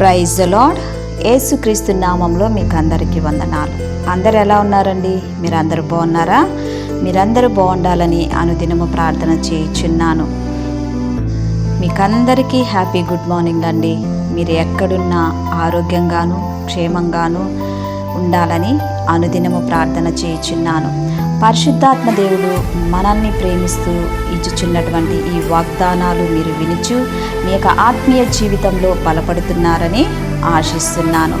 Praise lord ఏసుక్రీస్తు నామంలో మీకు అందరికీ వందనాలు. అందరు ఎలా ఉన్నారండి? మీరందరూ బాగున్నారా? మీరందరూ బాగుండాలని అనుదినము ప్రార్థన చేయుచున్నాను. మీకందరికీ హ్యాపీ గుడ్ మార్నింగ్ అండి. మీరు ఎక్కడున్నా ఆరోగ్యంగాను క్షేమంగాను ఉండాలని అనుదినము ప్రార్థన చేయుచున్నాను. పరిశుద్ధాత్మ దేవుడు మనల్ని ప్రేమిస్తూ ఇచ్చుచున్నటువంటి ఈ వాగ్దానాలు మీరు వినిచు మీ యొక్క ఆత్మీయ జీవితంలో బలపడుతున్నారని ఆశిస్తున్నాను.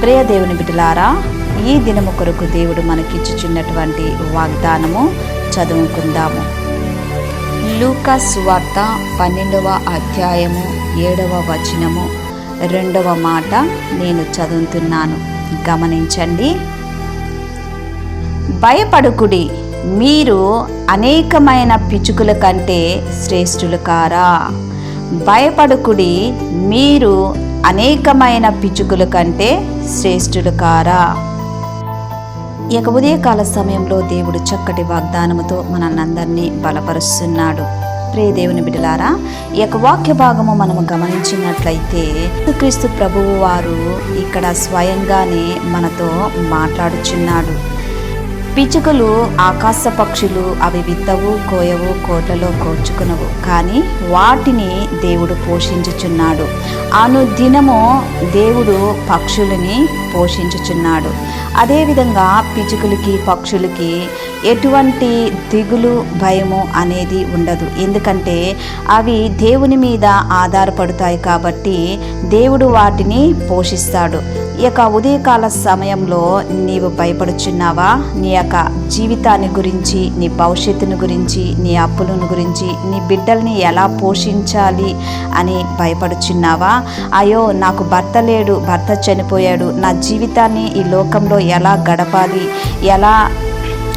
ప్రియ దేవుని బిడ్డలారా ఈ దినము కొరకు దేవుడు మనకిచ్చుచున్నటువంటి వాగ్దానము చదువుకుందాము. లూకా వార్త పన్నెండవ అధ్యాయము ఏడవ వచనము రెండవ మాట నేను చదువుతున్నాను. గమనించండి. భయపడుకుడి. మీరు అనేకమైన పిచుకుల కంటే శ్రేష్ఠులు కారా. భయపడుకుడి మీరు అనేకమైన పిచుకుల కంటే శ్రేష్ఠులు కారా. ఇక ఉదయకాల సమయంలో దేవుడు చక్కటి వాగ్దానముతో మనల్నందరినీ బలపరుస్తున్నాడు. ప్రే దేవుని బిడ్డలారా ఈ యొక్క వాక్య భాగము మనము గమనించినట్లయితే క్రీస్తు ప్రభువు వారు ఇక్కడ స్వయంగానే మనతో మాట్లాడుచున్నాడు. పిచ్చుకలు ఆకాశ పక్షులు అవి విత్తవు కోయవు కోట్లలో కోర్చుకునవు. కానీ వాటిని దేవుడు పోషించుచున్నాడు. అనుదినము దేవుడు పక్షులని పోషించుచున్నాడు. అదేవిధంగా పిచ్చుకలకి పక్షులకి ఎటువంటి దిగులు భయము అనేది ఉండదు. ఎందుకంటే అవి దేవుని మీద ఆధారపడతాయి కాబట్టి దేవుడు వాటిని పోషిస్తాడు. ఈ యొక్క ఉదయకాల సమయంలో నీవు భయపడుచున్నావా? నీ యొక్క జీవితాన్ని గురించి నీ భవిష్యత్తును గురించి నీ అప్పులను గురించి నీ బిడ్డల్ని ఎలా పోషించాలి అని భయపడుచున్నావా? అయ్యో నాకు భర్త లేడు భర్త చనిపోయాడు నా జీవితాన్ని ఈ లోకంలో ఎలా గడపాలి? ఎలా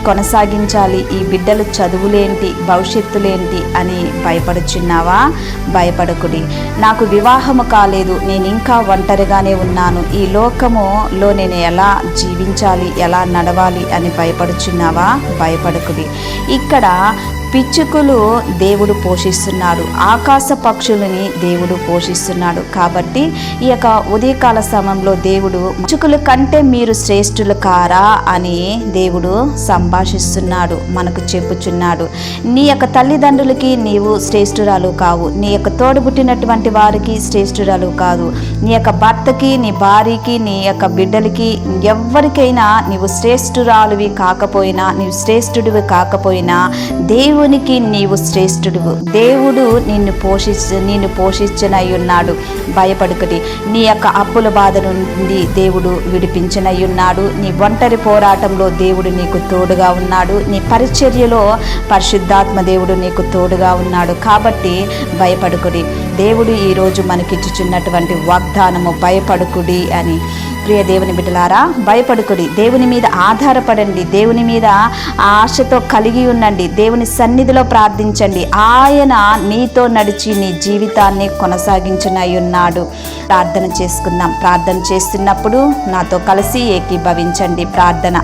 కొనసాగించాలి. ఈ బిడ్డలు చదువులేంటి భవిష్యత్తులేంటి అని భయపడుచున్నావా? భయపడకుడి. నాకు వివాహము కాలేదు నేను ఇంకా ఒంటరిగానే ఉన్నాను. ఈ లోకములో నేను ఎలా జీవించాలి ఎలా నడవాలి అని భయపడుచున్నావా? భయపడకుడి. ఇక్కడ పిచ్చుకులు దేవుడు పోషిస్తున్నాడు ఆకాశ పక్షులని దేవుడు పోషిస్తున్నాడు. కాబట్టి ఈ యొక్క ఉదయకాల సమయంలో దేవుడు పిచ్చుకుల కంటే మీరు శ్రేష్ఠులు కారా అని దేవుడు సంభాషిస్తున్నాడు మనకు చెప్పుచున్నాడు. నీ యొక్క తల్లిదండ్రులకి నీవు శ్రేష్ఠురాలు కావు. నీ యొక్క తోడుబుట్టినటువంటి వారికి శ్రేష్ఠురాలు కాదు. నీ యొక్క భర్తకి నీ భార్యకి నీ యొక్క బిడ్డలకి ఎవరికైనా నీవు శ్రేష్ఠురాలువి కాకపోయినా నీవు శ్రేష్ఠుడివి కాకపోయినా దేవుడు దేవునికి నీవు శ్రేష్ఠుడువు. దేవుడు నిన్ను పోషించ నిన్ను పోషించనై ఉన్నాడు భయపడుకటి నీ యొక్క అప్పుల బాధ నుండి దేవుడు విడిపించనై ఉన్నాడు నీ ఒంటరి పోరాటంలో దేవుడు నీకు తోడుగా ఉన్నాడు. నీ పరిచర్యలో పరిశుద్ధాత్మ దేవుడు నీకు తోడుగా ఉన్నాడు. కాబట్టి భయపడుకుడి. దేవుడు ఈరోజు మనకిచ్చుచున్నటువంటి వాగ్దానము భయపడుకుడి అని. ప్రియ దేవుని బిడ్డలారా భయపడుకుడి. దేవుని మీద ఆధారపడండి. దేవుని మీద ఆశతో కలిగి ఉండండి. దేవుని సన్నిధిలో ప్రార్థించండి. ఆయన నీతో నడిచి నీ జీవితాన్ని కొనసాగించనై ఉన్నాడు ప్రార్థన చేసుకుందాం. ప్రార్థన చేస్తున్నప్పుడు నాతో కలిసి ఏకీభవించండి. ప్రార్థన.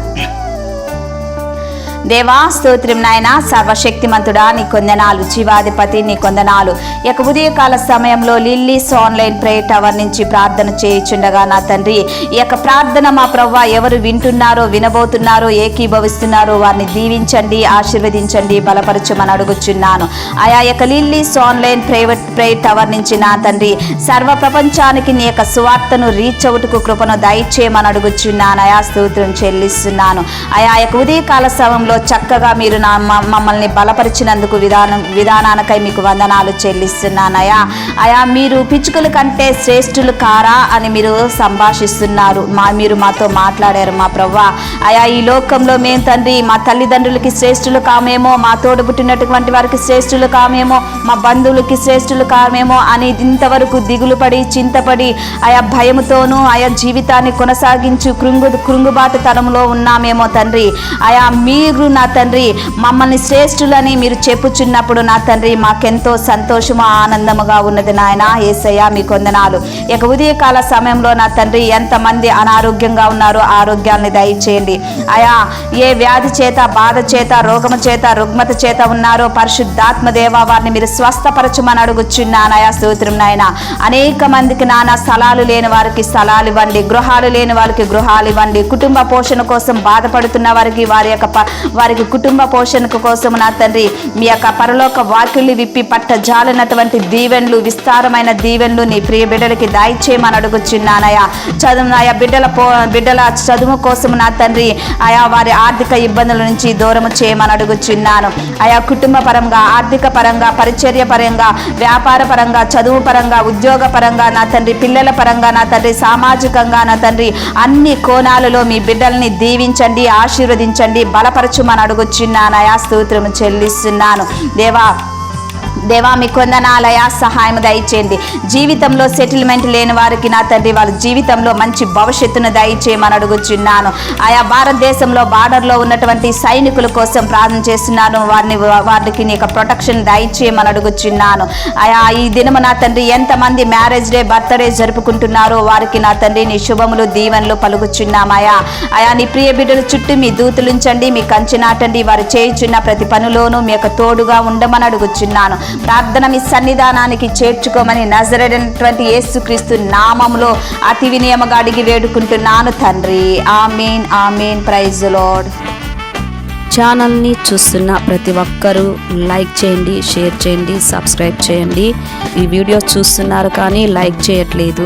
దేవా స్తోత్రం నాయన సర్వశక్తిమంతుడా నీ కొందనాలు జీవాధిపతి నీ కొందనాలు. ఇక ఉదయకాల సమయంలో లిల్లీస్ ఆన్లైన్ ప్రేయర్ టవర్ నుంచి ప్రార్థన చేయుచుండగా నా తండ్రి ఈ యొక్క ప్రార్థన మా ప్రవ్వ ఎవరు వింటున్నారో వినబోతున్నారో ఏకీభవిస్తున్నారో వారిని దీవించండి ఆశీర్వదించండి బలపరచమని అడుగుచున్నాను. ఆయా యొక్క lilies online private prayer tower నుంచి నా తండ్రి సర్వ ప్రపంచానికి నీ యొక్క సువార్తను రీచ్ అవుటకు కృపను దయచేయమని అడుగుచున్నాను. ఆయా స్తోత్రం చెల్లిస్తున్నాను. ఆయా యొక్క ఉదయకాల సమయంలో చక్కగా మీరు నా మ- మమ్మల్ని బలపరిచినందుకు విధానం విధానానికై మీకు వందనాలు చెల్లిస్తున్నానయా అయా మీరు పిచ్చుకల కంటే శ్రేష్ఠులు కారా అని మీరు సంభాషిస్తున్నారు. మా మీరు మాతో మాట్లాడారు మా ప్రవ్వా. అయా ఈ లోకంలో మేము తండ్రి మా తల్లిదండ్రులకి శ్రేష్ఠులు కామేమో మా తోడు పుట్టినటువంటి వారికి శ్రేష్ఠులు కామేమో మా బంధువులకి శ్రేష్ఠులు కామేమో అని ఇంతవరకు దిగులు పడి చింతపడి ఆయా భయముతోనూ ఆయా జీవితాన్ని కొనసాగించు కృంగు కృంగుబాటు తరంలో ఉన్నామేమో తండ్రి. ఆయా మీ నలుగురు నా తండ్రి. మమ్మల్ని శ్రేష్ఠులని మీరు చెప్పుచున్నప్పుడు నా తండ్రి మాకెంతో సంతోషము ఆనందముగా ఉన్నది నాయన. ఏసయ్య మీ కొందనాలు. ఇక ఉదయకాల సమయంలో నా తండ్రి ఎంతమంది అనారోగ్యంగా ఉన్నారో ఆరోగ్యాన్ని దయచేయండి. అయా ఏ వ్యాధి చేత బాధ చేత రోగము చేత రుగ్మత చేత ఉన్నారో పరిశుద్ధాత్మ దేవ వారిని మీరు స్వస్థపరచమని అడుగుచున్నానయా స్తోత్రం నాయన. అనేక మందికి నానా స్థలాలు లేని వారికి స్థలాలు ఇవ్వండి. గృహాలు లేని వారికి గృహాలు ఇవ్వండి. కుటుంబ పోషణ కోసం బాధపడుతున్న వారికి వారి యొక్క ప- వారికి కుటుంబ పోషణ కోసం నా తండ్రి మీ యొక్క పరలోక వాక్యుల్ని విప్పి పట్ట జాలినటువంటి దీవెన్లు విస్తారమైన దీవెన్లు నీ ప్రియ బిడ్డలకి దాయిచేయమని అడుగుచున్నానయా చదువు ఆయా బిడ్డల పో బిడ్డల చదువు కోసం నా తండ్రి ఆయా వారి ఆర్థిక ఇబ్బందుల నుంచి దూరము చేయమని అడుగుచున్నాను. ఆయా కుటుంబ పరంగా ఆర్థిక పరంగా పరిచర్య పరంగా వ్యాపార పరంగా చదువు పరంగా ఉద్యోగ పరంగా నా తండ్రి పిల్లల పరంగా నా తండ్రి సామాజికంగా నా తండ్రి అన్ని కోణాలలో మీ బిడ్డల్ని దీవించండి ఆశీర్వదించండి బలపరచ అడుగుచున్నాను అడుగుచున్నానయా స్తోత్రము చెల్లిస్తున్నాను. దేవా దేవా మీ కొందనాలయ సహాయం దయచేయండి. జీవితంలో సెటిల్మెంట్ లేని వారికి నా తండ్రి వాళ్ళ జీవితంలో మంచి భవిష్యత్తును దయచేయమని అడుగుచున్నాను. ఆయా భారతదేశంలో బార్డర్లో ఉన్నటువంటి సైనికుల కోసం ప్రార్థన చేస్తున్నాను. వారిని వారికి నీ యొక్క ప్రొటెక్షన్ దయచేయమని అడుగుచున్నాను. ఆయా ఈ దినము నా తండ్రి ఎంతమంది మ్యారేజ్ డే బర్త్డే జరుపుకుంటున్నారో వారికి నా తండ్రి నీ శుభములు దీవెనలు పలుకుచున్నామయా ఆయా నీ ప్రియ బిడ్డల చుట్టూ మీ దూతులుంచండి మీ కంచి నాటండి. వారు చేయుచున్న ప్రతి పనిలోనూ మీ యొక్క తోడుగా ఉండమని అడుగుచున్నాను. ప్రార్థన మీ సన్నిధానానికి చేర్చుకోమని నజరైనటువంటి యేసుక్రీస్తు నామంలో అతి వినియమగా అడిగి వేడుకుంటున్నాను తండ్రి. Amen amen. ప్రైజ్ లాడ్ ఛానల్ని చూస్తున్న ప్రతి ఒక్కరూ లైక్ చేయండి షేర్ చేయండి సబ్స్క్రైబ్ చేయండి. ఈ వీడియో చూస్తున్నారు కానీ లైక్ చేయట్లేదు.